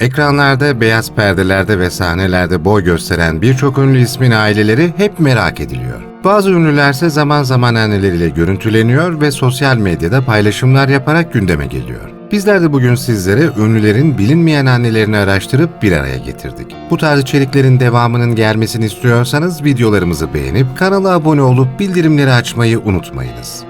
Ekranlarda, beyaz perdelerde ve sahnelerde boy gösteren birçok ünlü ismin aileleri hep merak ediliyor. Bazı ünlülerse zaman zaman anneleriyle görüntüleniyor ve sosyal medyada paylaşımlar yaparak gündeme geliyor. Bizler de bugün sizlere ünlülerin bilinmeyen annelerini araştırıp bir araya getirdik. Bu tarz içeriklerin devamının gelmesini istiyorsanız videolarımızı beğenip kanala abone olup bildirimleri açmayı unutmayınız.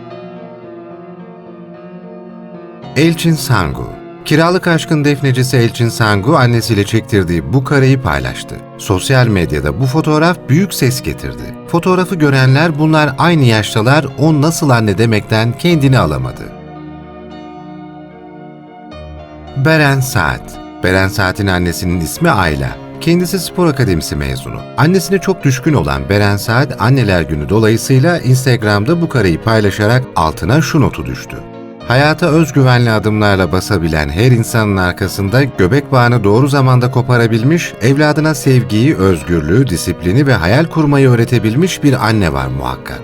Elçin Sangu Kiralık aşkın defnecisi Elçin Sangu annesiyle çektirdiği bu kareyi paylaştı. Sosyal medyada bu fotoğraf büyük ses getirdi. Fotoğrafı görenler bunlar aynı yaştalar o nasıl anne demekten kendini alamadı. Beren Saat Beren Saat'in annesinin ismi Ayla. Kendisi spor akademisi mezunu. Annesine çok düşkün olan Beren Saat anneler günü dolayısıyla Instagram'da bu kareyi paylaşarak altına şu notu düştü. Hayata özgüvenli adımlarla basabilen her insanın arkasında göbek bağını doğru zamanda koparabilmiş, evladına sevgiyi, özgürlüğü, disiplini ve hayal kurmayı öğretebilmiş bir anne var muhakkak.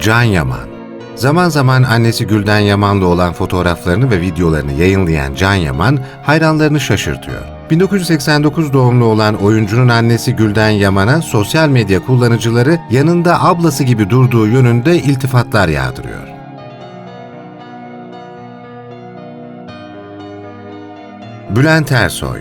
Can Yaman Zaman zaman annesi Gülden Yaman'la olan fotoğraflarını ve videolarını yayınlayan Can Yaman hayranlarını şaşırtıyor. 1989 doğumlu olan oyuncunun annesi Gülden Yaman'a sosyal medya kullanıcıları yanında ablası gibi durduğu yönünde iltifatlar yağdırıyor. Bülent Ersoy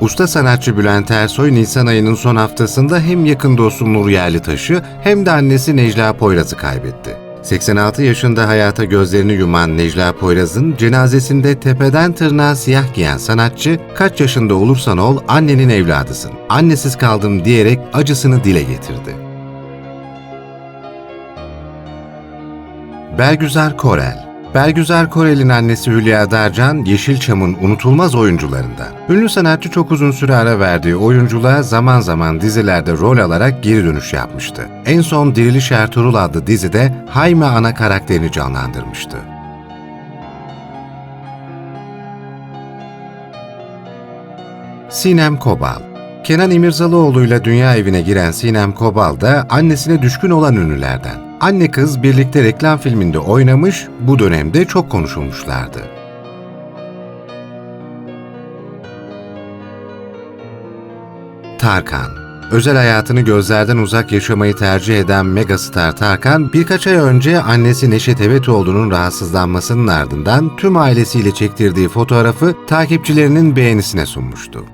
Usta sanatçı Bülent Ersoy, Nisan ayının son haftasında hem yakın dostu Nur Yerlitaş'ı hem de annesi Necla Poyraz'ı kaybetti. 86 yaşında hayata gözlerini yuman Necla Poyraz'ın cenazesinde tepeden tırnağa siyah giyen sanatçı, kaç yaşında olursan ol annenin evladısın, annesiz kaldım diyerek acısını dile getirdi. Belgüzar Korel Belgüzar Korel'in annesi Hülya Darcan, Yeşilçam'ın unutulmaz oyuncularından. Ünlü sanatçı çok uzun süre ara verdiği oyunculuğa zaman zaman dizilerde rol alarak geri dönüş yapmıştı. En son Diriliş Ertuğrul adlı dizide Hayme ana karakterini canlandırmıştı. Sinem Kobal Kenan İmirzalıoğlu'yla dünya evine giren Sinem Kobal da annesine düşkün olan ünlülerden. Anne kız birlikte reklam filminde oynamış, bu dönemde çok konuşulmuşlardı. Tarkan Özel hayatını gözlerden uzak yaşamayı tercih eden megastar Tarkan, birkaç ay önce annesi Neşet Evetoğlu'nun rahatsızlanmasının ardından tüm ailesiyle çektirdiği fotoğrafı takipçilerinin beğenisine sunmuştu.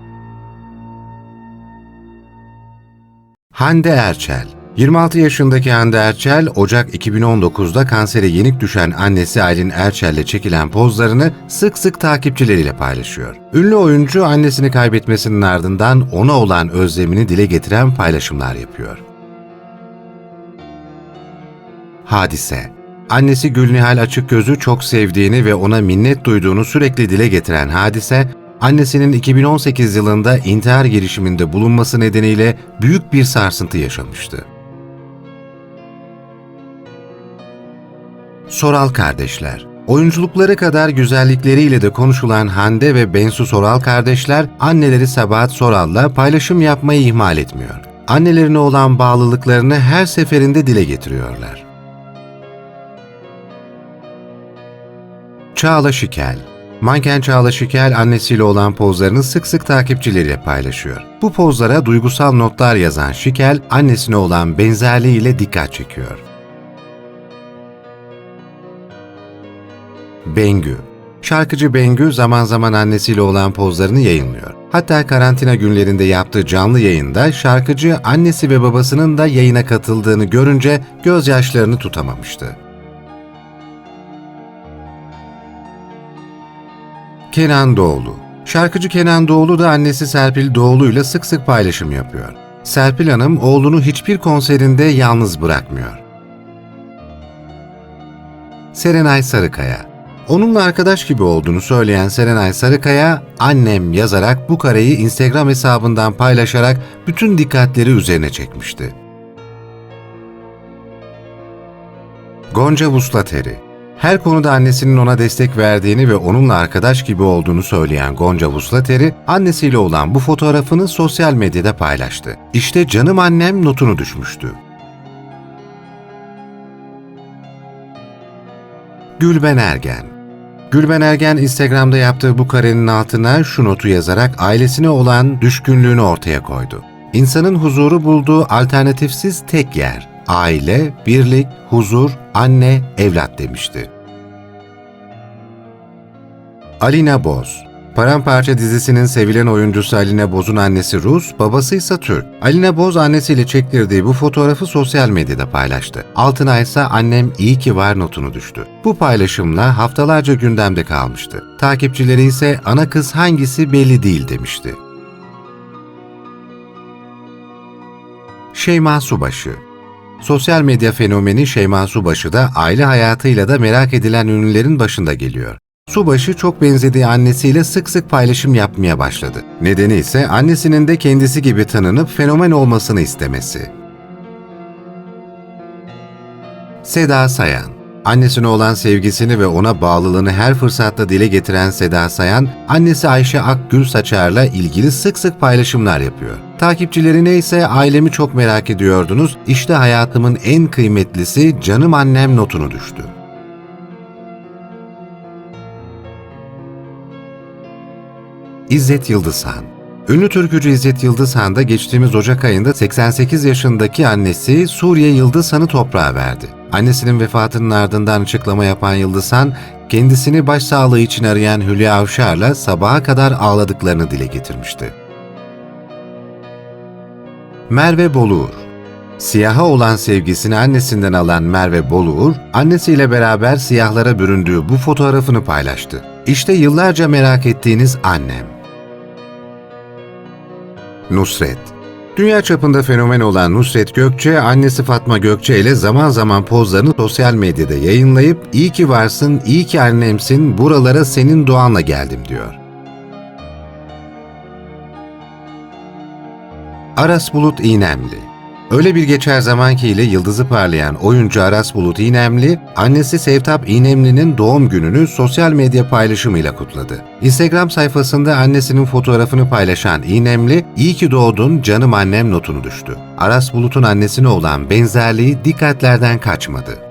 Hande Erçel 26 yaşındaki Hande Erçel, Ocak 2019'da kansere yenik düşen annesi Aylin Erçel'le çekilen pozlarını sık sık takipçileriyle paylaşıyor. Ünlü oyuncu annesini kaybetmesinin ardından ona olan özlemini dile getiren paylaşımlar yapıyor. Hadise Annesi Gülnihal Açıkgöz'ü çok sevdiğini ve ona minnet duyduğunu sürekli dile getiren Hadise, annesinin 2018 yılında intihar girişiminde bulunması nedeniyle büyük bir sarsıntı yaşamıştı. Soral kardeşler Oyunculukları kadar güzellikleriyle de konuşulan Hande ve Bensu Soral kardeşler, anneleri Sabahat Soral'la paylaşım yapmayı ihmal etmiyor. Annelerine olan bağlılıklarını her seferinde dile getiriyorlar. Çağla Şikel Manken Çağla Şikel annesiyle olan pozlarını sık sık takipçileriyle paylaşıyor. Bu pozlara duygusal notlar yazan Şikel, annesine olan benzerliğiyle dikkat çekiyor. Bengü Şarkıcı Bengü zaman zaman annesiyle olan pozlarını yayınlıyor. Hatta karantina günlerinde yaptığı canlı yayında şarkıcı annesi ve babasının da yayına katıldığını görünce gözyaşlarını tutamamıştı. Kenan Doğulu Şarkıcı Kenan Doğulu da annesi Serpil Doğulu ile sık sık paylaşım yapıyor. Serpil Hanım oğlunu hiçbir konserinde yalnız bırakmıyor. Serenay Sarıkaya Onunla arkadaş gibi olduğunu söyleyen Serenay Sarıkaya, annem yazarak bu kareyi Instagram hesabından paylaşarak bütün dikkatleri üzerine çekmişti. Gonca Vuslateri her konuda annesinin ona destek verdiğini ve onunla arkadaş gibi olduğunu söyleyen Gonca Vuslateri, annesiyle olan bu fotoğrafını sosyal medyada paylaştı. İşte canım annem notunu düşmüştü. Gülben Ergen Gülben Ergen Instagram'da yaptığı bu karenin altına şu notu yazarak ailesine olan düşkünlüğünü ortaya koydu. İnsanın huzuru bulduğu alternatifsiz tek yer. Aile, birlik, huzur, anne, evlat demişti. Alina Boz Paramparça dizisinin sevilen oyuncusu Alina Boz'un annesi Rus, babası ise Türk. Alina Boz annesiyle çektirdiği bu fotoğrafı sosyal medyada paylaştı. Altına ise annem iyi ki var notunu düştü. Bu paylaşımla haftalarca gündemde kalmıştı. Takipçileri ise ana kız hangisi belli değil demişti. Şeyma Subaşı Sosyal medya fenomeni Şeyma Subaşı da aile hayatıyla da merak edilen ünlülerin başında geliyor. Subaşı çok benzediği annesiyle sık sık paylaşım yapmaya başladı. Nedeni ise annesinin de kendisi gibi tanınıp fenomen olmasını istemesi. Seda Sayan Annesine olan sevgisini ve ona bağlılığını her fırsatta dile getiren Seda Sayan, annesi Ayşe Akgül Saçar'la ilgili sık sık paylaşımlar yapıyor. Takipçilerine ise ailemi çok merak ediyordunuz, işte hayatımın en kıymetlisi canım annem notunu düştü. İzzet Yıldızhan Ünlü türkücü İzzet Yıldızhan da geçtiğimiz Ocak ayında 88 yaşındaki annesi Suriye Yıldızhan'ı toprağa verdi. Annesinin vefatının ardından açıklama yapan Yıldızhan, kendisini başsağlığı için arayan Hülya Avşar'la sabaha kadar ağladıklarını dile getirmişti. Merve Boluğur Siyaha olan sevgisini annesinden alan Merve Boluğur, annesiyle beraber siyahlara büründüğü bu fotoğrafını paylaştı. İşte yıllarca merak ettiğiniz annem. Nusret Dünya çapında fenomen olan Nusret Gökçe, annesi Fatma Gökçe ile zaman zaman pozlarını sosyal medyada yayınlayıp "İyi ki varsın, iyi ki annemsin, buralara senin duanla geldim." diyor. Aras Bulut İğnemli Öyle bir geçer zamanki ile yıldızı parlayan oyuncu Aras Bulut İğnemli, annesi Sevtap İğnemli'nin doğum gününü sosyal medya paylaşımıyla kutladı. Instagram sayfasında annesinin fotoğrafını paylaşan İğnemli, iyi ki doğdun canım annem notunu düştü. Aras Bulut'un annesine olan benzerliği dikkatlerden kaçmadı.